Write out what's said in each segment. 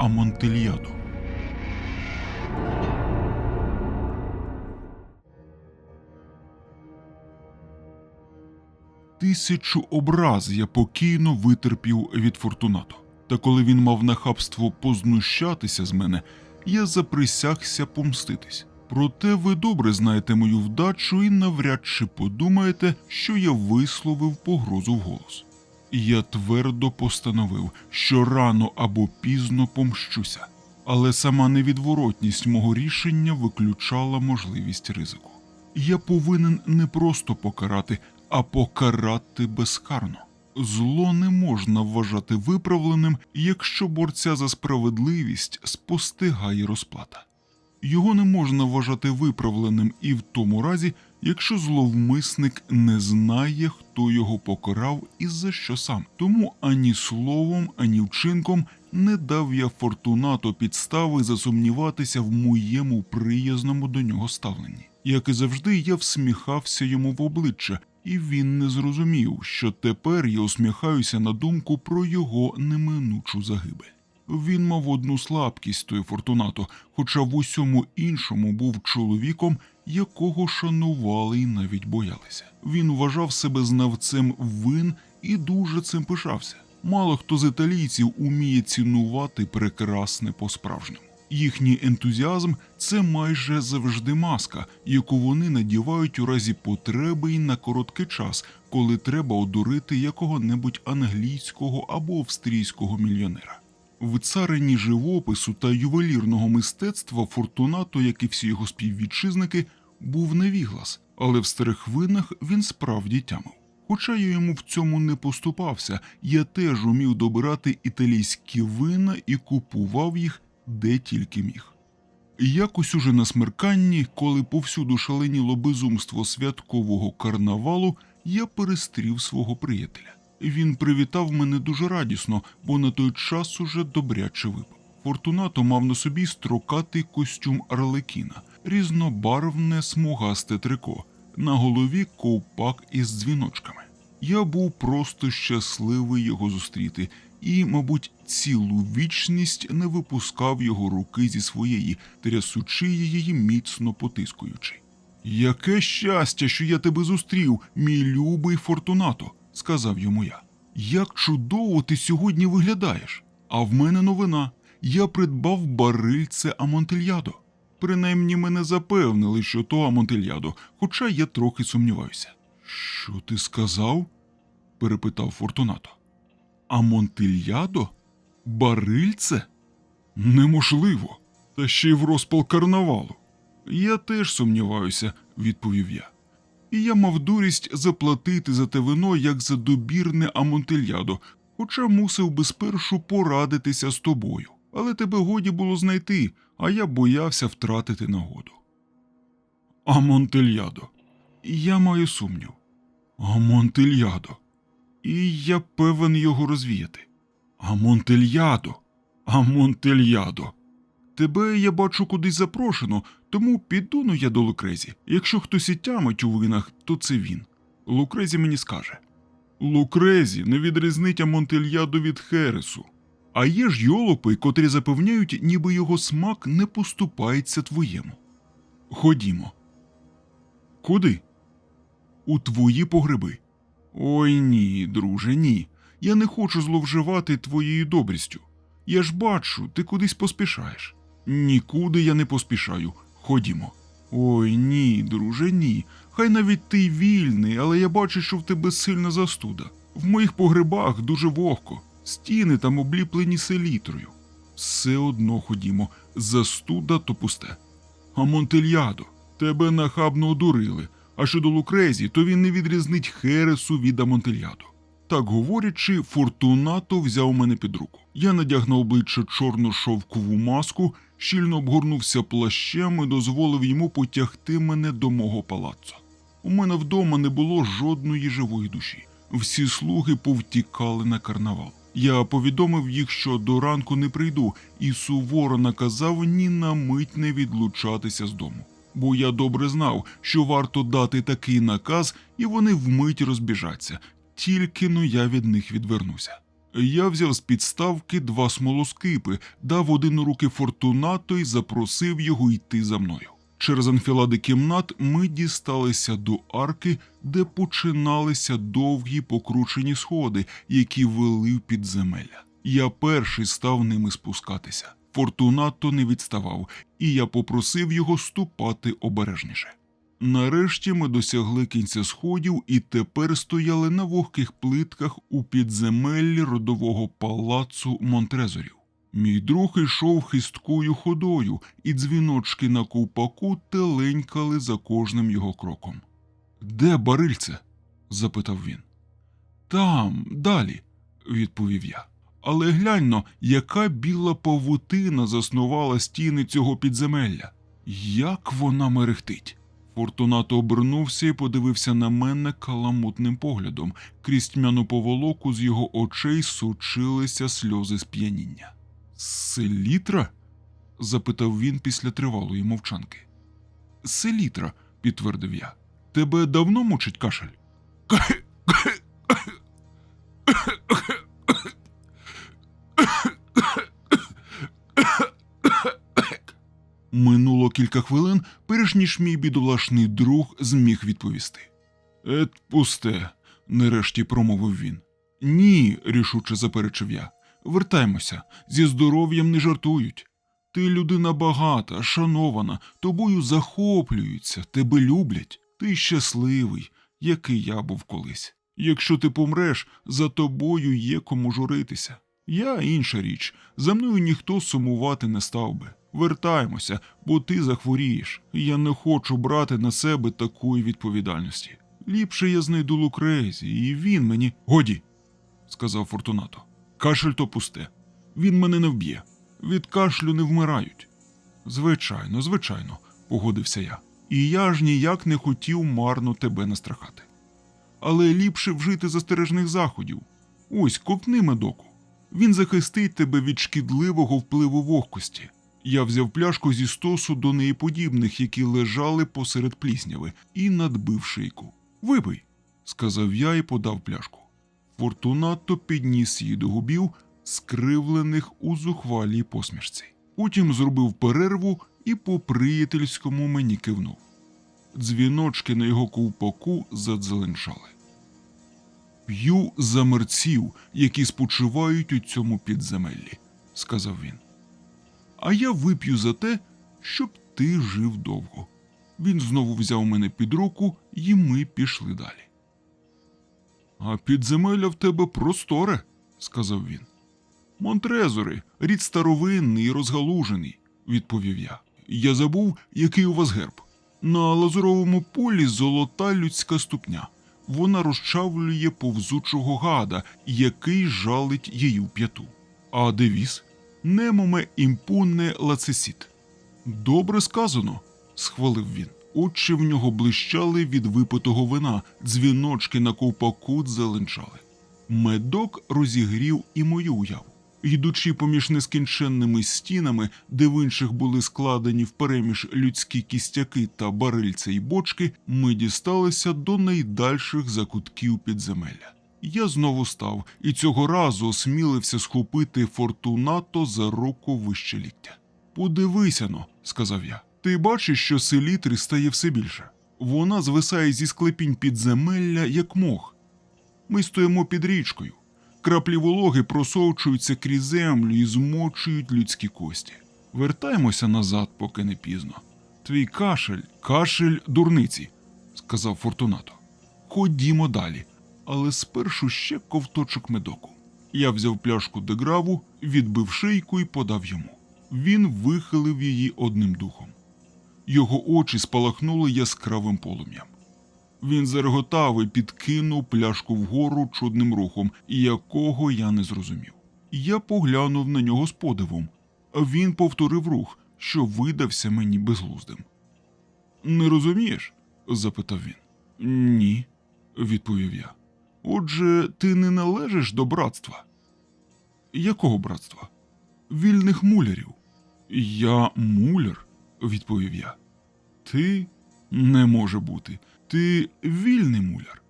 Амонтельядо. Тисячу образ я покійно витерпів від Фортунато. Та коли він мав нахабство познущатися з мене, я заприсягся помститись. Проте ви добре знаєте мою вдачу і навряд чи подумаєте, що я висловив погрозу Я твердо постановив, що рано або пізно помщуся, але сама невідворотність мого рішення виключала можливість ризику. Я повинен не просто покарати, а покарати безкарно. Зло не можна вважати виправленим, якщо борця за справедливість спостигає розплата. Його не можна вважати виправленим і в тому разі, якщо зловмисник не знає, хто його покарав і за що сам. Тому ані словом, ані вчинком не дав я Фортунато підстави засумніватися в моєму приязному до нього ставленні. Як і завжди, я всміхався йому в обличчя, і він не зрозумів, що тепер я усміхаюся на думку про його неминучу загибель. Він мав одну слабкість той Фортунато, хоча в усьому іншому був чоловіком, якого шанували і навіть боялися. Він вважав себе знавцем вин і дуже цим пишався. Мало хто з італійців уміє цінувати прекрасне по-справжньому. Їхній ентузіазм це майже завжди маска, яку вони надівають у разі потреби і на короткий час, коли треба одурити якого-небудь англійського або австрійського мільйонера. В царині живопису та ювелірного мистецтва Фортунато, як і всі його співвітчизники, був невіглас, але в старих винах він справді тямив. Хоча я йому в цьому не поступався, я теж умів добирати італійські вина і купував їх де тільки міг. Якось уже на смерканні, коли повсюду шаленіло безумство святкового карнавалу, я перестрів свого приятеля. Він привітав мене дуже радісно, бо на той час уже добряче випив. Фортунато мав на собі строкатий костюм Арлекіна, різнобарвне смугасте трико, на голові ковпак із дзвіночками. Я був просто щасливий його зустріти і, мабуть, цілу вічність не випускав його руки зі своєї, трясучи її міцно потискуючи. Яке щастя, що я тебе зустрів, мій любий Фортунато, сказав йому я. Як чудово ти сьогодні виглядаєш. А в мене новина. Я придбав барильце Амонтельядо. Принаймні мене запевнили, що то Амонтельядо, хоча я трохи сумніваюся. Що ти сказав? перепитав Фортунато. Амонтельядо? Барильце? Неможливо. Та ще й в розпал карнавалу. Я теж сумніваюся, відповів я. І я мав дурість заплатити за те вино як за добірне амонтельядо, хоча мусив би спершу порадитися з тобою. Але тебе годі було знайти, а я боявся втратити нагоду. Амонтельядо. Я маю сумнів. Амонтельядо. І я певен його розвіяти. Амонтельядо. Амонтельядо. Тебе я бачу кудись запрошено, тому піду ну я до Лукрезі. Якщо хтось і тямить у винах, то це він. Лукрезі мені скаже. Лукрезі не відрізнить Амонтельядо від Хересу. А є ж йолопи, котрі запевняють, ніби його смак не поступається твоєму. Ходімо. Куди? У твої погреби. Ой ні, друже, ні. Я не хочу зловживати твоєю добрістю. Я ж бачу, ти кудись поспішаєш. Нікуди я не поспішаю. Ходімо. Ой ні, друже, ні. Хай навіть ти вільний, але я бачу, що в тебе сильна застуда. В моїх погребах дуже вогко, стіни там обліплені селітрою. Все одно ходімо, застуда то пусте. А Монтельядо, тебе нахабно одурили, а щодо Лукрезі, то він не відрізнить Хересу від Амонтельядо. Так говорячи, Фортунато взяв мене під руку. Я надяг на обличчя чорну шовкову маску, щільно обгорнувся плащем і дозволив йому потягти мене до мого палаццо. У мене вдома не було жодної живої душі. Всі слуги повтікали на карнавал. Я повідомив їх, що до ранку не прийду, і суворо наказав ні на мить не відлучатися з дому. Бо я добре знав, що варто дати такий наказ, і вони вмить розбіжаться, тільки но я від них відвернуся. Я взяв з підставки два смолоскипи, дав один у руки Фортунато і запросив його йти за мною. Через анфілади кімнат ми дісталися до арки, де починалися довгі покручені сходи, які вели в підземелля. Я перший став ними спускатися. Фортунато не відставав, і я попросив його ступати обережніше. Нарешті ми досягли кінця сходів і тепер стояли на вогких плитках у підземеллі родового палацу Монтрезорів. Мій друг ішов хисткою ходою, і дзвіночки на ковпаку теленькали за кожним його кроком. Де барильце? запитав він. Там, далі, відповів я. Але гляньно, яка біла павутина заснувала стіни цього підземелля. Як вона мерехтить. Фортунато обернувся і подивився на мене каламутним поглядом. Крізь тьмяну поволоку з його очей сочилися сльози сп'яніння. Селітра? запитав він після тривалої мовчанки. Селітра, підтвердив я. Тебе давно мучить кашель? Минуло кілька хвилин, перш ніж мій бідолашний друг зміг відповісти. Ет, пусте, нарешті промовив він. Ні, рішуче заперечив я. Вертаймося, зі здоров'ям не жартують. Ти людина багата, шанована, тобою захоплюються, тебе люблять. Ти щасливий, який я був колись. Якщо ти помреш, за тобою є кому журитися. Я інша річ, за мною ніхто сумувати не став би. Вертаймося, бо ти захворієш. Я не хочу брати на себе такої відповідальності. Ліпше я знайду Лукрезі, і він мені. Годі, сказав Фортунато. Кашель то пусте. Він мене не вб'є. Від кашлю не вмирають. Звичайно, звичайно, погодився я. І я ж ніяк не хотів марно тебе настрахати. Але ліпше вжити застережних заходів. Ось ковтни медоку. Він захистить тебе від шкідливого впливу вогкості. Я взяв пляшку зі стосу до неї подібних, які лежали посеред плісняви, і надбив шийку. Випий, сказав я і подав пляшку. Фортунато підніс її до губів, скривлених у зухвалій посмішці. Потім зробив перерву і по приятельському мені кивнув. Дзвіночки на його ковпаку задзеленчали. П'ю за мерців, які спочивають у цьому підземеллі, сказав він. А я вип'ю за те, щоб ти жив довго. Він знову взяв мене під руку, і ми пішли далі. А підземелля в тебе просторе, сказав він. Монтрезори, рід старовинний і розгалужений, відповів я. Я забув, який у вас герб. На лазуровому полі золота людська ступня. Вона розчавлює повзучого гада, який жалить її в п'яту. А девіз? Немоме імпунне лацесіт. Добре сказано, схвалив він. Очі в нього блищали від випитого вина, дзвіночки на ковпаку зеленчали. Медок розігрів і мою уяву. Йдучи поміж нескінченними стінами, де в інших були складені впереміж людські кістяки та барильця й бочки, ми дісталися до найдальших закутків підземелля. Я знову став і цього разу осмілився схопити фортунато за руку вище. Подивися но, сказав я. Ти бачиш, що селітри стає все більше. Вона звисає зі склепінь підземелля, як мох. Ми стоїмо під річкою. Краплі вологи просовчуються крізь землю і змочують людські кості. Вертаємося назад, поки не пізно. Твій кашель, кашель дурниці, сказав Фортунато. Ходімо далі, але спершу ще ковточок медоку. Я взяв пляшку деграву, відбив шийку і подав йому. Він вихилив її одним духом. Його очі спалахнули яскравим полум'ям. Він зареготав і підкинув пляшку вгору чудним рухом, якого я не зрозумів. Я поглянув на нього з подивом, він повторив рух, що видався мені безглуздим. Не розумієш? запитав він. Ні, відповів я. Отже, ти не належиш до братства. Якого братства? Вільних мулярів. Я муляр, відповів я. Ти не може бути. Ти вільний муляр.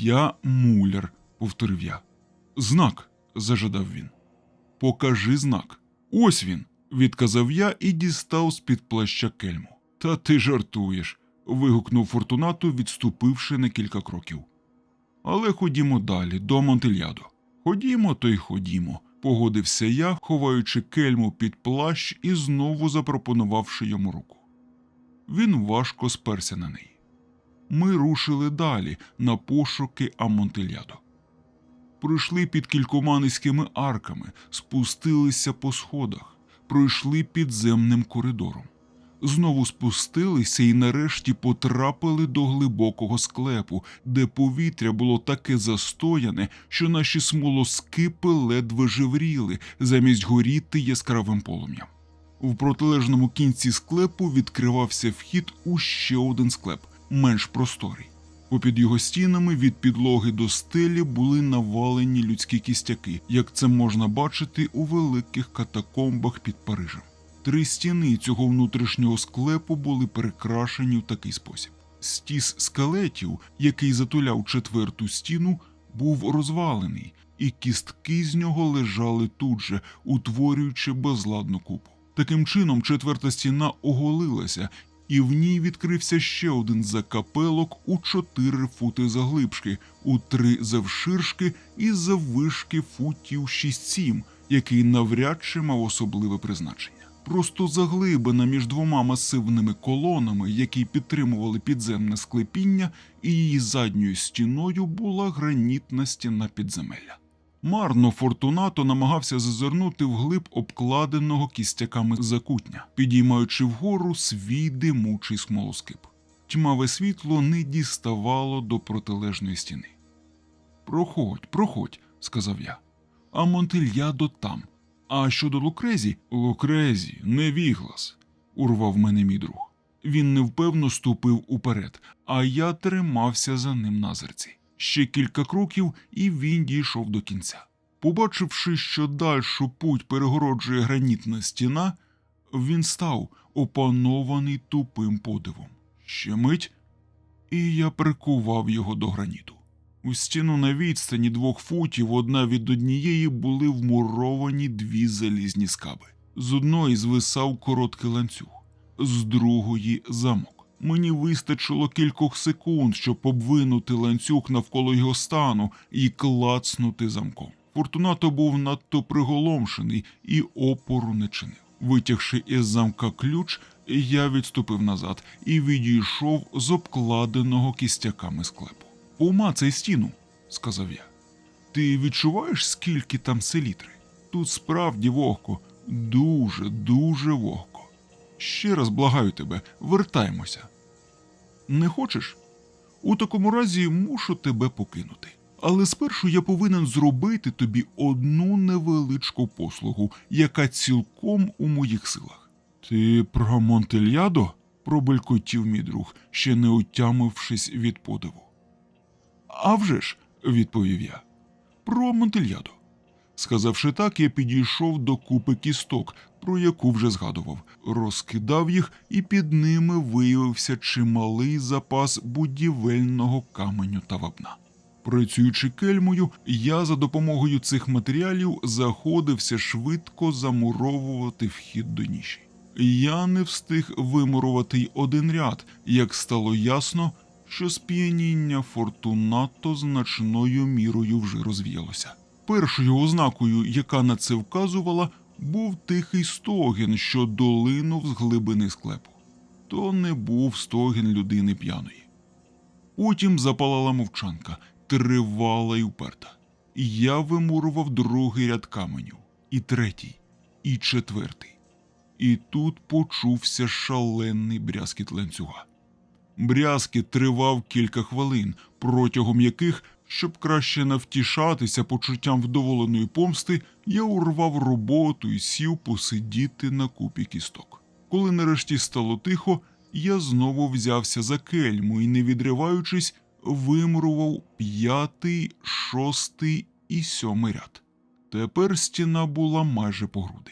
Я муляр, повторив я. Знак, зажадав він. Покажи знак. Ось він, відказав я і дістав з-під плаща кельму. Та ти жартуєш. вигукнув Фортунато, відступивши на кілька кроків. Але ходімо далі, до Монтельядо. Ходімо, то й ходімо, погодився я, ховаючи кельму під плащ і знову запропонувавши йому руку. Він важко сперся на неї. Ми рушили далі на пошуки Амонтельядо. Пройшли під кількома низькими арками, спустилися по сходах, пройшли підземним коридором. Знову спустилися і нарешті потрапили до глибокого склепу, де повітря було таке застояне, що наші смолоскипи ледве живріли, замість горіти яскравим полум'ям. В протилежному кінці склепу відкривався вхід у ще один склеп, менш просторий. Попід його стінами від підлоги до стелі були навалені людські кістяки, як це можна бачити у великих катакомбах під Парижем. Три стіни цього внутрішнього склепу були перекрашені в такий спосіб. Стіс скелетів, який затуляв четверту стіну, був розвалений, і кістки з нього лежали тут же, утворюючи безладну купу. Таким чином, четверта стіна оголилася, і в ній відкрився ще один закапелок у чотири фути заглибшки, у три завширшки і заввишки футів 6-7, який навряд чи мав особливе призначення. Просто заглибина між двома масивними колонами, які підтримували підземне склепіння, і її задньою стіною була гранітна стіна підземелля. Марно Фортунато намагався зазирнути вглиб обкладеного кістяками закутня, підіймаючи вгору свій димучий смолоскип. Тьмаве світло не діставало до протилежної стіни. Проходь, проходь, сказав я. А Монтельядо там. А щодо Лукрезі, Лукрезі, не віглас, урвав мене мій друг. Він невпевно ступив уперед, а я тримався за ним на зерці. Ще кілька кроків, і він дійшов до кінця. Побачивши, що дальшу путь перегороджує гранітна стіна, він став опанований тупим подивом. Ще мить, і я прикував його до граніту. У стіну на відстані двох футів одна від однієї були вмуровані дві залізні скаби. З одної звисав короткий ланцюг, з другої замок. Мені вистачило кількох секунд, щоб обвинути ланцюг навколо його стану і клацнути замком. Фортунато був надто приголомшений і опору не чинив. Витягши із замка ключ, я відступив назад і відійшов з обкладеного кістяками склепу. Помацай стіну, сказав я. Ти відчуваєш, скільки там селітри? Тут справді вогко, дуже, дуже вогко. Ще раз благаю тебе, вертаймося. Не хочеш? У такому разі мушу тебе покинути. Але спершу я повинен зробити тобі одну невеличку послугу, яка цілком у моїх силах. Ти про Монтельядо? пробелькотів мій друг, ще не отямившись від подиву. «А вже ж», – відповів я, про Монтельядо. Сказавши так, я підійшов до купи кісток, про яку вже згадував, розкидав їх, і під ними виявився чималий запас будівельного каменю та вапна. Працюючи кельмою, я за допомогою цих матеріалів заходився швидко замуровувати вхід до ніші. Я не встиг вимурувати й один ряд, як стало ясно, що сп'яніння Фортунато значною мірою вже розвіялося. Першою ознакою, яка на це вказувала, був тихий стогін, що долинув з глибини склепу. То не був стогін людини п'яної. Потім запалала мовчанка, тривала й уперта. Я вимурував другий ряд каменю, і третій, і четвертий. І тут почувся шалений брязкіт ланцюга. Брязкіт тривав кілька хвилин, протягом яких, щоб краще навтішатися почуттям вдоволеної помсти, я урвав роботу і сів посидіти на купі кісток. Коли нарешті стало тихо, я знову взявся за кельму і, не відриваючись, вимурував п'ятий, шостий і сьомий ряд. Тепер стіна була майже по груди.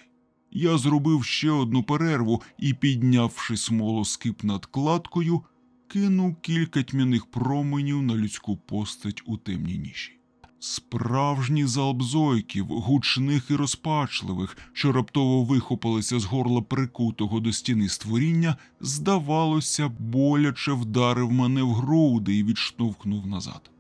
Я зробив ще одну перерву і, піднявши смолоскип над кладкою, кинув кілька тьмяних променів на людську постать у темній ніші. Справжній залп зойків, гучних і розпачливих, що раптово вихопилися з горла прикутого до стіни створіння, здавалося, боляче вдарив мене в груди і відштовхнув назад.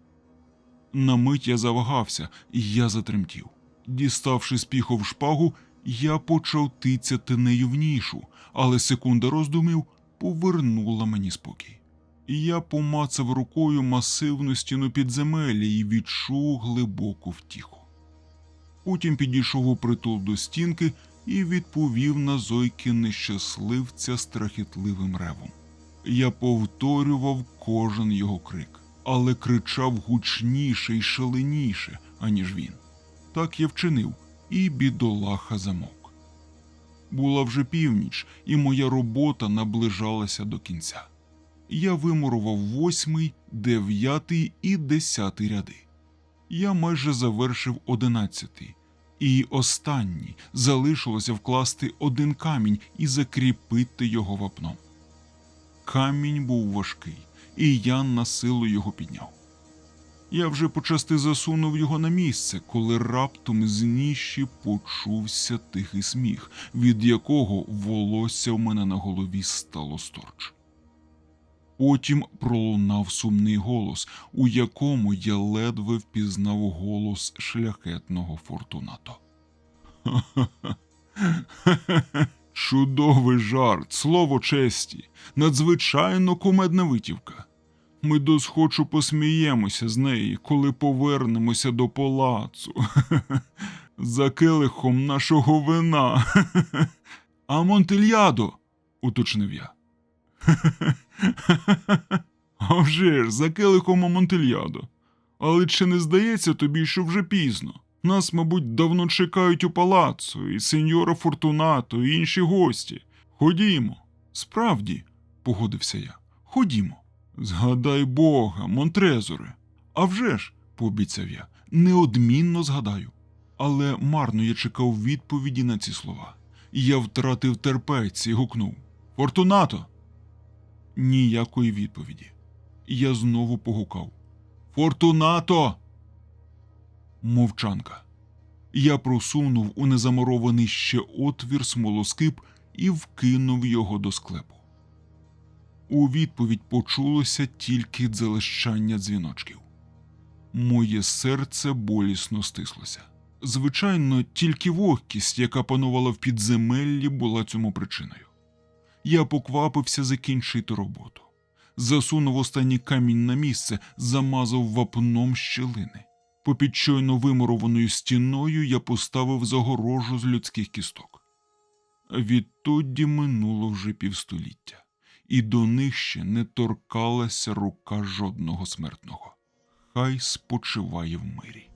На мить я завагався, і я затремтів. Діставши з піхов шпагу, я почав тицяти нею в нішу, але секунда роздумів повернула мені спокій. І я помацав рукою масивну стіну підземелля і відчув глибоку втіху. Потім підійшов у притул до стінки і відповів на зойки нещасливця страхітливим ревом. Я повторював кожен його крик, але кричав гучніше й шаленіше, аніж він. Так я вчинив, і бідолаха замовк. Була вже північ, і моя робота наближалася до кінця. Я вимурував восьмий, дев'ятий і десятий ряди. Я майже завершив одинадцятий, і останній залишилося вкласти один камінь і закріпити його вапном. Камінь був важкий, і я на силу його підняв. Я вже почасти засунув його на місце, коли раптом з ніші почувся тихий сміх, від якого волосся в мене на голові стало сторч. Потім пролунав сумний голос, у якому я ледве впізнав голос шляхетного фортунато. Чудовий жарт, слово честі, надзвичайно кумедна витівка. Ми досхочу посміємося з неї, коли повернемося до палацу. За келихом нашого вина. А Монтельядо, уточнив я. А вже ж, за келихом Амонтельядо. Але чи не здається тобі, що вже пізно? Нас, мабуть, давно чекають у палацу, і сеньора Фортунато, і інші гості. Ходімо. Справді, погодився я. Ходімо. Згадай Бога, Монтрезоре. А вже ж, пообіцяв я, неодмінно згадаю. Але марно я чекав відповіді на ці слова. Я втратив терпець і гукнув Фортунато. Ніякої відповіді. Я знову погукав Фортунато. Мовчанка. Я просунув у незамурований ще отвір смолоскип і вкинув його до склепу. У відповідь почулося тільки дзелещання дзвіночків. Моє серце болісно стислося. Звичайно, тільки вогкість, яка панувала в підземеллі, була цьому причиною. Я поквапився закінчити роботу. Засунув останній камінь на місце, замазав вапном щілини. Попід щойно вимурованою стіною я поставив загорожу з людських кісток. Відтоді минуло вже півстоліття, і до них ще не торкалася рука жодного смертного. Хай спочиває в мирі.